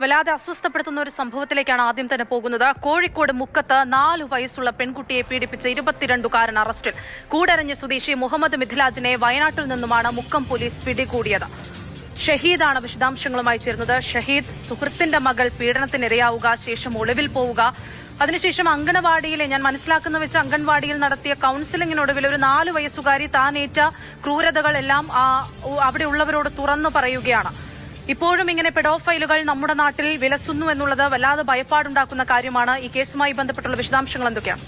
വല്ലാതെ അസ്വസ്ഥപ്പെടുത്തുന്ന ഒരു സംഭവത്തിലേക്കാണ് ആദ്യം തന്നെ പോകുന്നത്. കോഴിക്കോട് മുക്കത്ത് നാല് വയസ്സുള്ള പെൺകുട്ടിയെ പീഡിപ്പിച്ച ഇരുപത്തിരണ്ടുകാരൻ അറസ്റ്റിൽ. കൂടരഞ്ഞ് സ്വദേശി മുഹമ്മദ് മിഥിലാജിനെ വയനാട്ടിൽ നിന്നുമാണ് മുക്കം പോലീസ് പിടികൂടിയത്. ഷഹീദാണ് വിശദാംശങ്ങളുമായി ചേർന്നത് ഷഹീദ് സുഹൃത്തിന്റെ മകൾ പീഡനത്തിനിരയാവുക ശേഷം ഒളിവിൽ പോവുക. അതിനുശേഷം അങ്കണവാടിയിലെ ഞാൻ മനസ്സിലാക്കുന്ന വെച്ച് അംഗൻവാടിയിൽ നടത്തിയ കൌൺസിലിംഗിനൊടുവിൽ ഒരു നാല് വയസ്സുകാരി താനേറ്റ ക്രൂരതകളെല്ലാം അവിടെ ഉള്ളവരോട് തുറന്നു പറയുകയാണ്. ഇപ്പോഴും ഇങ്ങനെ പെഡോഫൈലുകൾ നമ്മുടെ നാട്ടിൽ വിലസുന്നു എന്നുള്ളത് വല്ലാതെ ഭയപ്പാടുണ്ടാക്കുന്ന കാര്യമാണ് ഈ കേസുമായി ബന്ധപ്പെട്ടുള്ള വിശദാംശങ്ങൾ എന്തൊക്കെയാണ്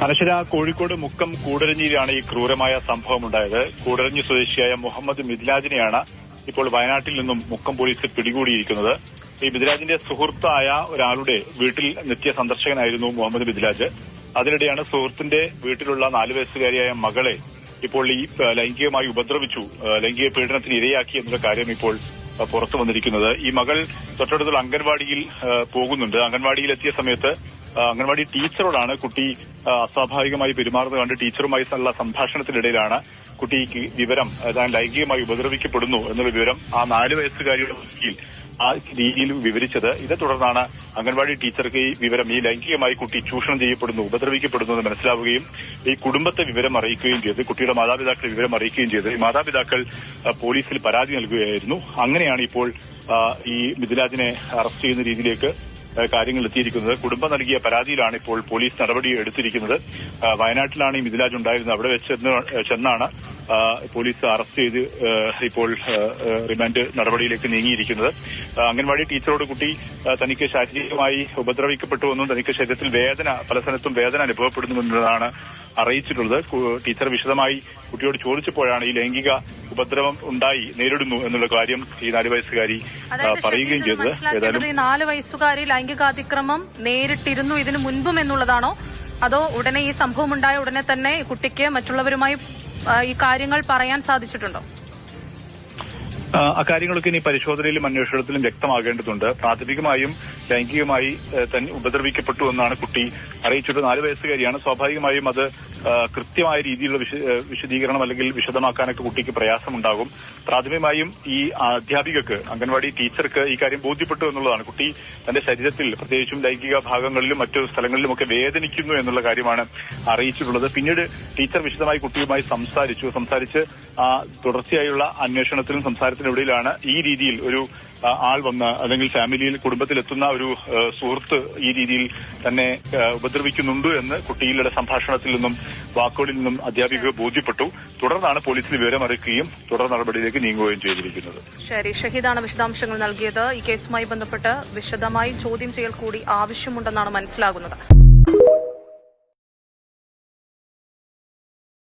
അനശ്വര കോഴിക്കോട് മുക്കം കൂടരഞ്ഞിയിലാണ് ഈ ക്രൂരമായ സംഭവം ഉണ്ടായത് കൂടരഞ്ഞി സ്വദേശിയായ മുഹമ്മദ് മിദ്ലാജിനെയാണ് ഇപ്പോൾ വയനാട്ടിൽ നിന്നും മുക്കം പോലീസ് പിടികൂടിയിരിക്കുന്നത്. ഈ മിദ്ലാജിന്റെ സുഹൃത്തായ ഒരാളുടെ വീട്ടിൽ നിത്യ സന്ദർശകനായിരുന്നു മുഹമ്മദ് മിദ്ലാജ് അതിനിടെയാണ് സുഹൃത്തിന്റെ വീട്ടിലുള്ള നാലു വയസ്സുകാരിയായ മകളെ ഇപ്പോൾ ഈ ലൈംഗികമായി ഉപദ്രവിച്ചു ലൈംഗിക പീഡനത്തിന് ഇരയാക്കി എന്നുള്ള കാര്യം ഇപ്പോൾ പുറത്തു വന്നിരിക്കുന്നത്. ഈ മകൾ തൊട്ടടുത്തുള്ള അംഗൻവാടിയിൽ പോകുന്നുണ്ട്. അംഗൻവാടിയിൽ എത്തിയ സമയത്ത് അംഗൻവാടി ടീച്ചറോടാണ് കുട്ടി അസ്വാഭാവികമായി പെരുമാറുന്നത് കണ്ട് ടീച്ചറുമായി നല്ല സംഭാഷണത്തിനിടയിലാണ് കുട്ടിക്ക് വിവരം താൻ ലൈംഗികമായി ഉപദ്രവിക്കപ്പെടുന്നു എന്നുള്ള വിവരം ആ നാല് വയസ്സുകാരിയുടെ മുഖ്യയിൽ ആ രീതിയിൽ വിവരിച്ചത്. ഇതേ തുടർന്നാണ് അംഗൻവാടി ടീച്ചർക്ക് ഈ വിവരം ഈ ലൈംഗികമായി കുട്ടി ചൂഷണം ചെയ്യപ്പെടുന്നു ഉപദ്രവിക്കപ്പെടുന്നു എന്ന് മനസ്സിലാവുകയും ഈ കുടുംബത്തെ വിവരം അറിയിക്കുകയും ചെയ്ത് കുട്ടിയുടെ മാതാപിതാക്കളെ വിവരം അറിയിക്കുകയും ചെയ്ത് ഈ മാതാപിതാക്കൾ പോലീസിൽ പരാതി നൽകുകയായിരുന്നു. അങ്ങനെയാണ് ഇപ്പോൾ ഈ മിഥിലാജിനെ അറസ്റ്റ് ചെയ്യുന്ന രീതിയിലേക്ക് കാര്യങ്ങൾ എത്തിയിരിക്കുന്നത്. കുടുംബം നൽകിയ പരാതിയിലാണ് ഇപ്പോൾ പോലീസ് നടപടി എടുത്തിരിക്കുന്നത്. വയനാട്ടിലാണ് ഈ മിഥിലാജ് ഉണ്ടായിരുന്നത്. അവിടെ വെച്ച് ചെന്ന് ചെന്നാണ് പോലീസ് അറസ്റ്റ് ചെയ്ത് ഇപ്പോൾ റിമാൻഡ് നടപടിയിലേക്ക് നീങ്ങിയിരിക്കുന്നത്. അംഗൻവാടി ടീച്ചറോട് കുട്ടി തനിക്ക് ശാരീരികമായി ഉപദ്രവിക്കപ്പെട്ടുവെന്നും തനിക്ക് ശരീരത്തിൽ വേദന പല സ്ഥലത്തും വേദന അനുഭവപ്പെടുന്നുവെന്നതാണ് അറിയിച്ചിട്ടുള്ളത്. ടീച്ചർ വിശദമായി കുട്ടിയോട് ചോദിച്ചപ്പോഴാണ് ഈ ലൈംഗിക ഉപദ്രവം ഉണ്ടായി നേരിടുന്നു എന്നുള്ള കാര്യം ഈ നാല് വയസ്സുകാരി പറയുകയും ചെയ്തത്. ഏതായാലും ഈ നാല് വയസ്സുകാരി ലൈംഗികാതിക്രമം നേരിട്ടിരുന്നു ഇതിനു മുൻപും എന്നുള്ളതാണോ? അതോ ഉടനെ ഈ സംഭവം ഉണ്ടായ ഉടനെ തന്നെ കുട്ടിക്ക് മറ്റുള്ളവരുമായി ഈ കാര്യങ്ങൾ പറയാൻ സാധിച്ചിട്ടുണ്ടോ? അക്കാര്യങ്ങളൊക്കെ ഇനി പരിശോധനയിലും അന്വേഷണത്തിലും വ്യക്തമാകേണ്ടതുണ്ട്. പ്രാഥമികമായും ലൈംഗികമായി തന്നെ ഉപദ്രവിക്കപ്പെട്ടു എന്നാണ് കുട്ടി അറിയിച്ചത് നാല് വയസ്സുകാരിയാണ്. സ്വാഭാവികമായും അത് കൃത്യമായ രീതിയിലുള്ള വിശ- വിശദീകരണം അല്ലെങ്കിൽ വിശദമാക്കാനൊക്കെ കുട്ടിക്ക് പ്രയാസമുണ്ടാകും. പ്രാഥമികമായും ഈ അധ്യാപികക്ക് അംഗൻവാടി ടീച്ചർക്ക് ഈ കാര്യം ബോധ്യപ്പെട്ടു എന്നുള്ളതാണ്. കുട്ടി തന്റെ ശരീരത്തിൽ പ്രത്യേകിച്ചും ലൈംഗിക ഭാഗങ്ങളിലും മറ്റു സ്ഥലങ്ങളിലുമൊക്കെ വേദനിക്കുന്നു എന്നുള്ള കാര്യമാണ് അറിയിച്ചിട്ടുള്ളത്. പിന്നീട് ടീച്ചർ വിശദമായി കുട്ടിയുമായി സംസാരിച്ചു. സംസാരിച്ച് തുടർച്ചയായുള്ള സംസാരത്തിനും ഇടയിലാണ് ഈ രീതിയിൽ ഒരു ആൾ വന്ന് അല്ലെങ്കിൽ ഫാമിലിയിൽ കുടുംബത്തിലെത്തുന്ന ഒരു സുഹൃത്ത് ഈ രീതിയിൽ തന്നെ ഉപദ്രവിക്കുന്നുണ്ട് എന്ന് കുട്ടിയിലെ സംഭാഷണത്തിൽ നിന്നും വാക്കുകളിൽ നിന്നും അധ്യാപിക ബോധ്യപ്പെട്ടു. തുടർന്നാണ് പോലീസിൽ വിവരം അറിയിക്കുകയും തുടർ നടപടിയിലേക്ക് നീങ്ങുകയും ചെയ്തിരിക്കുന്നത്. ശരി ഷഹീദാണ് വിശദാംശങ്ങൾ നൽകിയത്. ഈ കേസുമായി ബന്ധപ്പെട്ട് വിശദമായി ചോദ്യം ചെയ്യൽ കൂടി ആവശ്യമുണ്ടെന്നാണ് മനസ്സിലാകുന്നത്.